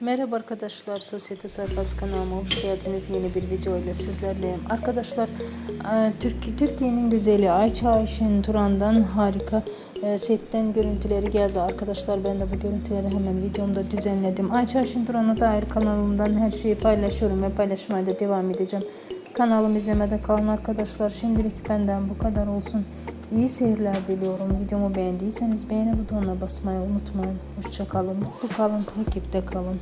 Merhaba arkadaşlar, Sosyete Sayfası kanalıma hoş geldiniz. Yeni bir video ile sizlerleyim. Arkadaşlar, e, Türk- Türkiye'nin güzeli Ayça Ayşen Turan'dan harika e, setten görüntüleri geldi. Arkadaşlar ben de bu görüntüleri hemen videomda düzenledim. Ayça Ayşen Turan'a dair kanalımdan her şeyi paylaşıyorum ve paylaşmaya da devam edeceğim. Kanalımı izlemede kalın arkadaşlar. Şimdilik benden bu kadar olsun. İyi seyirler diliyorum. Videomu beğendiyseniz beğeni butonuna basmayı unutmayın. Hoşçakalın. Mutlu kalın. Takipte kalın.